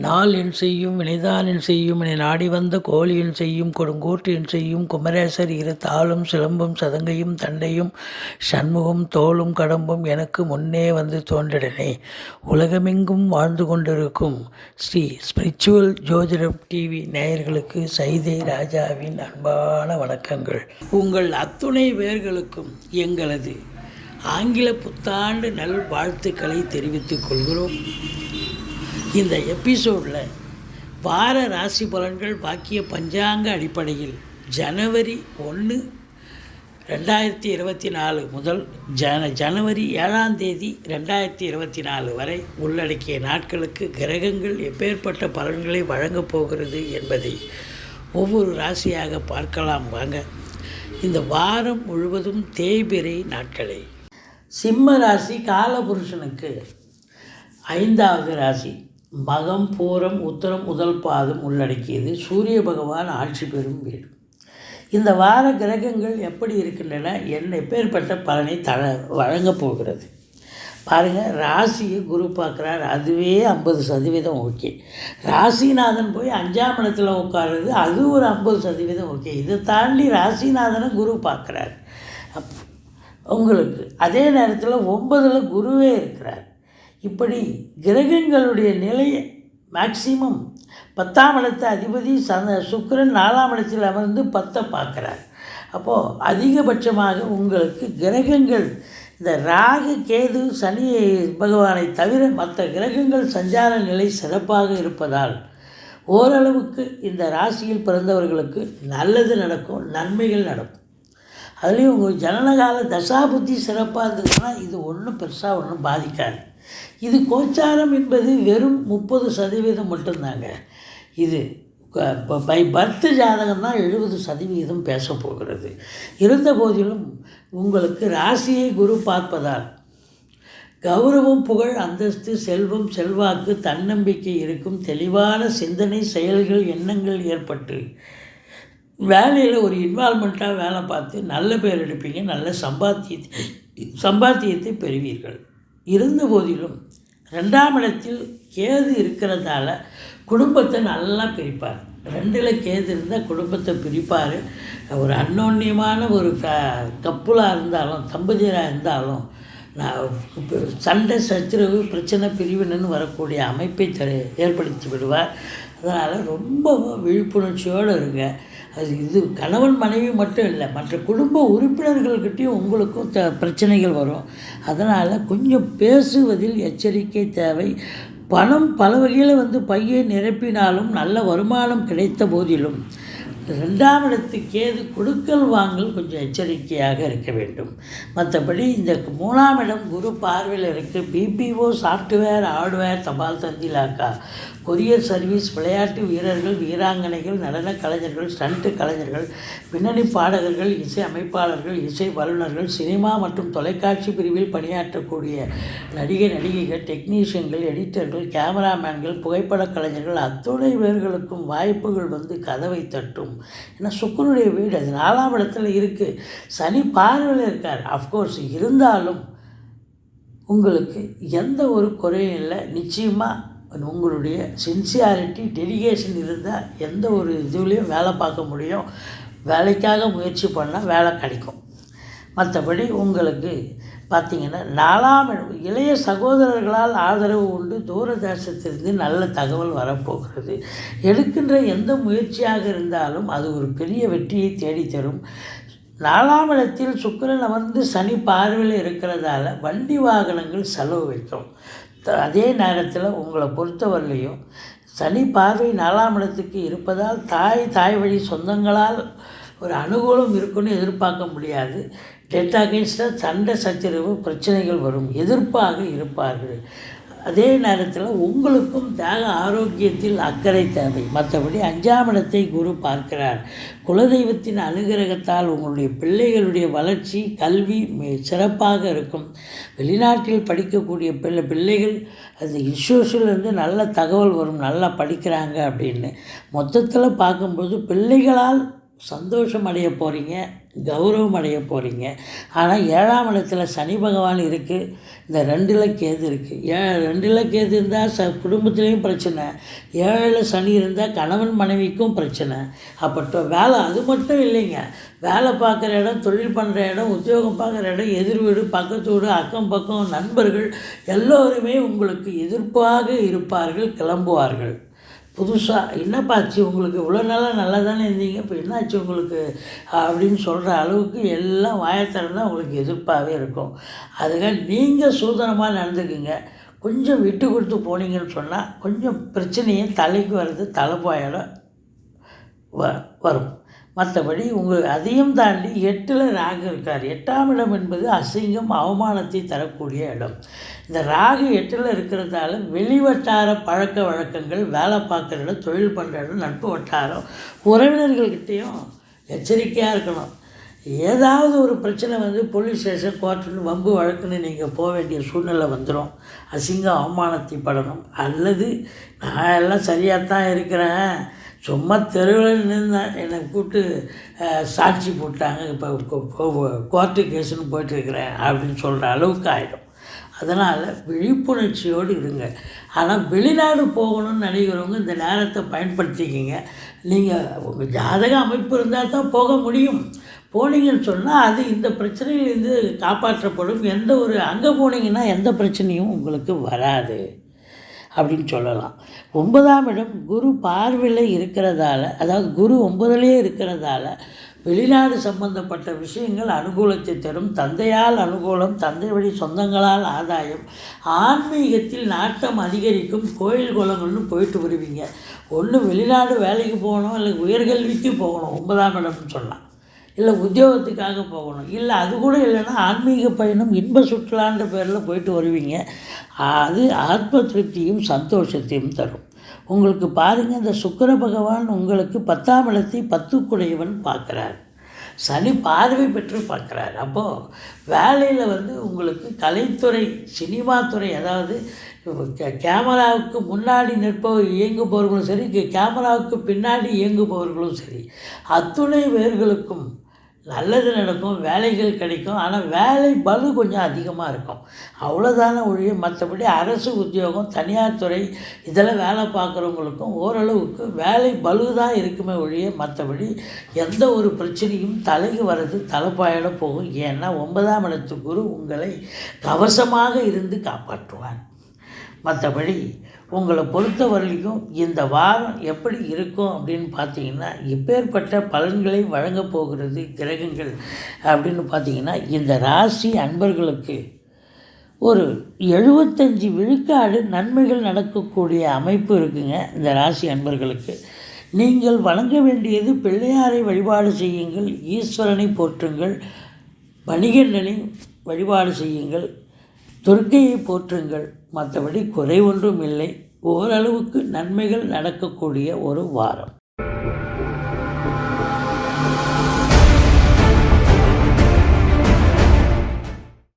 நாள் என் செய்யும் வினைதான் என் செய்யும் என நாடி வந்த கோழியின் செய்யும் கொடுங்கூற்று என் செய்யும் குமரேசர் இரு தாளும் சிலம்பும் சதங்கையும் தண்டையும் சண்முகம் தோளும் கடம்பும் எனக்கு முன்னே வந்து தோன்றிடனே. உலகமெங்கும் வாழ்ந்து கொண்டிருக்கும் ஸ்ரீ ஸ்பிரிச்சுவல் ஜோதிடம் டிவி நேயர்களுக்கு சைதை ராஜாவின் அன்பான வணக்கங்கள். உங்கள் அத்துணை பேர்களுக்கும் எங்களது ஆங்கில புத்தாண்டு நல் வாழ்த்துக்களை தெரிவித்துக் கொள்கிறோம். இந்த எபிசோடில் வார ராசி பலன்கள் பாக்கிய பஞ்சாங்க அடிப்படையில் ஜனவரி ஒன்று ரெண்டாயிரத்தி இருபத்தி நாலு முதல் ஜன ஜனவரி ஏழாம் தேதி ரெண்டாயிரத்தி இருபத்தி நாலு வரை உள்ளடக்கிய நாட்களுக்கு கிரகங்கள் எப்பேற்பட்ட பலன்களை வழங்கப் போகிறது என்பதை ஒவ்வொரு ராசியாக பார்க்கலாம் வாங்க. இந்த வாரம் முழுவதும் தேய்பிரை நாட்களே. சிம்ம ராசி காலபுருஷனுக்கு ஐந்தாவது ராசி. மகம் பூரம் உத்தரம் முதல் பாதம் உள்ளடக்கியது. சூரிய பகவான் ஆட்சி பெறும் வீடு. இந்த வார கிரகங்கள் எப்படி இருக்கின்றன? என்ன எப்பேற்பட்ட பலனை தர வழங்கப் போகிறது. பாருங்கள் ராசியை குரு பார்க்குறார். அதுவே ஐம்பது சதவீதம் ஓகே. ராசிநாதன் போய் அஞ்சாம் இடத்துல உட்காருறது அது ஒரு ஐம்பது சதவீதம் ஓகே. இதை தாண்டி ராசிநாதனை குரு பார்க்குறார். அப் உங்களுக்கு. அதே நேரத்தில் ஒன்பதில் குருவே இருக்கிறார். இப்படி கிரகங்களுடைய நிலையை மேக்சிமம் பத்தாம் இடத்து அதிபதி சந்த சுக்கரன் நாலாம் இடத்தில் அமர்ந்து பத்தை பார்க்குறார். அப்போது அதிகபட்சமாக உங்களுக்கு கிரகங்கள் இந்த ராகு கேது சனி பகவானை தவிர மற்ற கிரகங்கள் சஞ்சார நிலை சிறப்பாக இருப்பதால் ஓரளவுக்கு இந்த ராசியில் பிறந்தவர்களுக்கு நல்லது நடக்கும் நன்மைகள் நடக்கும். அதுலேயும் உங்கள் ஜனனகால தசாபுத்தி சிறப்பாக இருந்ததுன்னா இது ஒன்றும் பெருசாக ஒன்றும் பாதிக்காது. இது கோச்சாரம் என்பது வெறும் முப்பது சதவீதம் மட்டும்தாங்க. இது பை பர்த் ஜாதகம் தான் எழுபது சதவீதம் பேச போகிறது. இருந்த போதிலும் உங்களுக்கு ராசியை குரு பார்ப்பதால் கௌரவம் புகழ் அந்தஸ்து செல்வம் செல்வாக்கு தன்னம்பிக்கை இருக்கும் தெளிவான சிந்தனை செயல்கள் எண்ணங்கள் ஏற்பட்டு வேலையில் ஒரு இன்வால்மெண்ட்டாக வேலை பார்த்து நல்ல பேர் எடுப்பீங்க நல்ல சம்பாத்தியத்தை சம்பாத்தியத்தை பெறுவீர்கள். இருந்த போதிலும் ரெண்டாம் இடத்தில் கேது இருக்கிறதால குடும்பத்தை நல்லா பிரிப்பார். ரெண்டில் கேது இருந்தால் குடும்பத்தை பிரிப்பார். ஒரு அன்னோன்யமான ஒரு க கப்புலாக இருந்தாலும் தம்பதியராக இருந்தாலும் நான் சண்டை சச்சரவு பிரச்சனை பிரிவினன்னு வரக்கூடிய அமைப்பை தர ஏற்படுத்தி விடுவார். அதனால் ரொம்ப விழிப்புணர்ச்சியோடு இருங்க. அது இது கணவன் மனைவி மட்டும் இல்லை மற்ற குடும்ப உறுப்பினர்கள்கிட்டையும் உங்களுக்கும் த பிரச்சனைகள் வரும். அதனால் கொஞ்சம் பேசுவதில் எச்சரிக்கை தேவை. பணம் பல வகையில் வந்து பையை நிரப்பினாலும் நல்ல வருமானம் கிடைத்த போதிலும் ரெண்டாம் இடத்துக்கு ஏது கொடுக்கல் வாங்கல் கொஞ்சம் எச்சரிக்கையாக இருக்க வேண்டும். மற்றபடி இந்த மூணாம் இடம் குரு பார்வையில் இருக்குது பிபிஓ சாஃப்ட்வேர் ஹார்ட்வேர் தபால் தந்திலாக்கா. கொரியர் சர்வீஸ் விளையாட்டு வீரர்கள் வீராங்கனைகள் நடன கலைஞர்கள் ஸ்டண்ட்டு கலைஞர்கள் பின்னணி பாடகர்கள் இசை அமைப்பாளர்கள் இசை வல்லுநர்கள் சினிமா மற்றும் தொலைக்காட்சி பிரிவில் பணியாற்றக்கூடிய நடிகை நடிகைகள் டெக்னீஷியன்கள் எடிட்டர்கள் கேமராமேன்கள் புகைப்பட கலைஞர்கள் அத்துணை பேர்களுக்கும் வாய்ப்புகள் வந்து கதவை தட்டும். ஏன்னா சுக்கரனுடைய வீடு அது நாலாம் இடத்துல இருக்குது சனி பார்வையில் இருக்கார். அஃப்கோர்ஸ் இருந்தாலும் உங்களுக்கு எந்த ஒரு குறையும் இல்லை. நிச்சயமாக உங்களுடைய சின்சியாரிட்டி டெடிகேஷன் இருந்தால் எந்த ஒரு இதுலேயும் வேலை பார்க்க முடியும். வேலைக்காக முயற்சி பண்ணால் வேலை கிடைக்கும். மற்றபடி உங்களுக்கு பார்த்திங்கன்னா நாலாம் இளைய சகோதரர்களால் ஆதரவு உண்டு. தூரதேசத்திலிருந்து நல்ல தகவல் வரப்போகிறது. எடுக்கின்ற எந்த முயற்சியாக இருந்தாலும் அது ஒரு பெரிய வெற்றியை தேடித்தரும். நாலாம் இடத்தில் சுக்கரன் அமர்ந்து சனி பார்வையில் இருக்கிறதால வண்டி வாகனங்கள் செலவு வைக்கும். அதே நேரத்தில் உங்களை பொறுத்தவரையிலையும் சனி பார்வை நாலாம் இடத்துக்கு இருப்பதால் தாய் தாய் வழி சொந்தங்களால் ஒரு அனுகூலம் இருக்குன்னு எதிர்பார்க்க முடியாது. டெட் அகேன்ஸ்டாக சண்டை சச்சரவு பிரச்சனைகள் வரும். எதிர்ப்பாக இருப்பார்கள். அதே நேரத்தில் உங்களுக்கும் தேக ஆரோக்கியத்தில் அக்கறை தேவை. மற்றபடி அஞ்சாம் இடத்தை குரு பார்க்கிறார். குலதெய்வத்தின் அனுகிரகத்தால் உங்களுடைய பிள்ளைகளுடைய வளர்ச்சி கல்வி சிறப்பாக இருக்கும். வெளிநாட்டில் படிக்கக்கூடிய பிள்ளை பிள்ளைகள் அந்த இஷ்யூஸ்லேருந்து நல்ல தகவல் வரும் நல்லா படிக்கிறாங்க அப்படின்னு. மொத்தத்தில் பார்க்கும்போது பிள்ளைகளால் சந்தோஷம் அடைய போகிறீங்க கௌரவம் அடைய போகிறீங்க ஆனால் ஏழாம் இடத்துல சனி பகவான் இருக்குது இந்த ரெண்டில் கேது இருக்குது ஏ ரெண்டில் கேது இருந்தால் ச குடும்பத்துலேயும் பிரச்சனை. ஏழில் சனி இருந்தால் கணவன் மனைவிக்கும் பிரச்சனை. அப்போ வேலை அது மட்டும் இல்லைங்க. வேலை பார்க்குற இடம் தொழில் பண்ணுற இடம் உத்தியோகம் பார்க்குற இடம் எதிர் வீடு பக்கத்து வீடு அக்கம் பக்கம் நண்பர்கள் எல்லோருமே உங்களுக்கு எதிர்ப்பாக இருப்பார்கள் கிளம்புவார்கள். புதுசாக என்னப்பாச்சு உங்களுக்கு இவ்வளோ நாளாக நல்லா தானே இருந்தீங்க? இப்போ என்னாச்சு உங்களுக்கு? அப்படின்னு சொல்கிற அளவுக்கு எல்லாம் வாயத்திறந்தால் உங்களுக்கு எதிர்ப்பாகவே இருக்கும். அதுக்காக நீங்கள் சூதனமாக நடந்துக்குங்க. கொஞ்சம் விட்டு கொடுத்து போனீங்கன்னு சொன்னால் கொஞ்சம் பிரச்சனையை தலைக்கு வர்றது தலைப்பாயிடம் வ வரும். மற்றபடி உங்கள் அதையும் தாண்டி எட்டில் ராகு இருக்கார். எட்டாம் இடம் என்பது அசிங்கம் அவமானத்தை தரக்கூடிய இடம். இந்த ராகு எட்டில் இருக்கிறதால வெளிவட்டார பழக்க வழக்கங்கள் வேலை பார்க்குற இடம் தொழில் பண்ணுற இடம் நட்பு வட்டாரம் உறவினர்கள்கிட்டேயும் எச்சரிக்கையாக இருக்கணும். ஏதாவது ஒரு பிரச்சனை வந்து போலீஸ் ஸ்டேஷன் கோர்ட்டுன்னு வம்பு வழக்குன்னு நீங்கள் போக வேண்டிய சூழ்நிலை வந்துடும் அசிங்கம் அவமானத்தை படணும். அல்லது நான் எல்லாம் சரியாக தான் இருக்கிறேன். சும்மா தெருவில் நின்றேன் என்னை கூப்பிட்டு சாட்சி போட்டாங்க. இப்போ கோர்ட்டு கேஸுன்னு போயிட்டுருக்கிறேன் அப்படின்னு சொல்கிற அளவுக்கு ஆகிடும் அதனால் விழிப்புணர்ச்சியோடு இருங்க. ஆனால் வெளிநாடு போகணும்னு நினைக்கிறவங்க இந்த நேரத்தை பயன்படுத்திக்கிங்க. நீங்கள் உங்கள் ஜாதக அமைப்பு இருந்தால் தான் போக முடியும். போனீங்கன்னு சொன்னால் அது இந்த பிரச்சனையிலேருந்து காப்பாற்றப்படும். எந்த ஒரு அங்கே போனீங்கன்னா எந்த பிரச்சனையும் உங்களுக்கு வராது. அப்படின்னு சொல்லலாம். ஒன்பதாம் இடம் குரு பார்வையில் இருக்கிறதால அதாவது குரு ஒன்பதுலேயே இருக்கிறதால வெளிநாடு சம்பந்தப்பட்ட விஷயங்கள் அனுகூலத்தை தரும். தந்தையால் அனுகூலம் தந்தை வழி சொந்தங்களால் ஆதாயம். ஆன்மீகத்தில் நாட்டம் அதிகரிக்கும். கோயில் குளங்கள்னு போயிட்டு வருவீங்க. ஒன்று வெளிநாடு வேலைக்கு போகணும் இல்லை உயர்கல்விக்கு போகணும். ஒன்பதாம் இடம்னு சொல்லலாம். இல்லை உத்தியோகத்துக்காக போகணும். இல்லை அது கூட இல்லைன்னா ஆன்மீக பயணம் இன்ப சுற்றுலான்ற பேரில் போயிட்டு வருவீங்க. அது ஆத்ம திருப்தியும் சந்தோஷத்தையும் தரும். உங்களுக்கு பாருங்கள் இந்த சுக்கர பகவான் உங்களுக்கு பத்தாம் இடத்தை பத்துக்குடையவன் பார்க்குறார். சனி பார்வை பெற்று பார்க்குறார். அப்போது வேலையில் வந்து உங்களுக்கு கலைத்துறை சினிமா துறை அதாவது கே- கேமராவுக்கு முன்னாடி நிற்பவர் இயங்குபவர்களும் சரி கேமராவுக்கு பின்னாடி இயங்குபவர்களும் சரி அத்துணை பேர்களுக்கும் நல்லது நடக்கும் வேலைகள் கிடைக்கும் ஆனால் வேலை பலு கொஞ்சம் அதிகமாக இருக்கும். அவ்வளோதான ஒழிய மற்றபடி அரசு உத்தியோகம் தனியார் துறை இதெல்லாம் வேலை பார்க்குறவங்களுக்கும் ஓரளவுக்கு வேலை பலு தான் இருக்குமே ஒழிய மற்றபடி எந்த ஒரு பிரச்சனையும் தலைக்கு வர்றது தலைப்பாயிட போகும். ஏன்னா ஒன்பதாம் இடத்து குரு உங்களை கவசமாக இருந்து காப்பாற்றுவான் மற்றபடி உங்களை பொறுத்த வரைக்கும் இந்த வாரம் எப்படி இருக்கும் அப்படின்னு பார்த்தீங்கன்னா இப்பேற்பட்ட பலன்களை வழங்கப் போகிறது கிரகங்கள் அப்படின்னு பார்த்தீங்கன்னா இந்த ராசி அன்பர்களுக்கு ஒரு எழுபத்தஞ்சி விழுக்காடு நன்மைகள் நடக்கக்கூடிய அமைப்பு இருக்குங்க இந்த ராசி அன்பர்களுக்கு. நீங்கள் வழங்க வேண்டியது பிள்ளையாரை வழிபாடு செய்யுங்கள் ஈஸ்வரனை போற்றுங்கள் வணிகண்டனை வழிபாடு செய்யுங்கள் துர்க்கையை போற்றுங்கள். மற்றபடி குறை ஒன்றும் இல்லை ஓரளவுக்கு நன்மைகள் நடக்கக்கூடிய ஒரு வாரம்.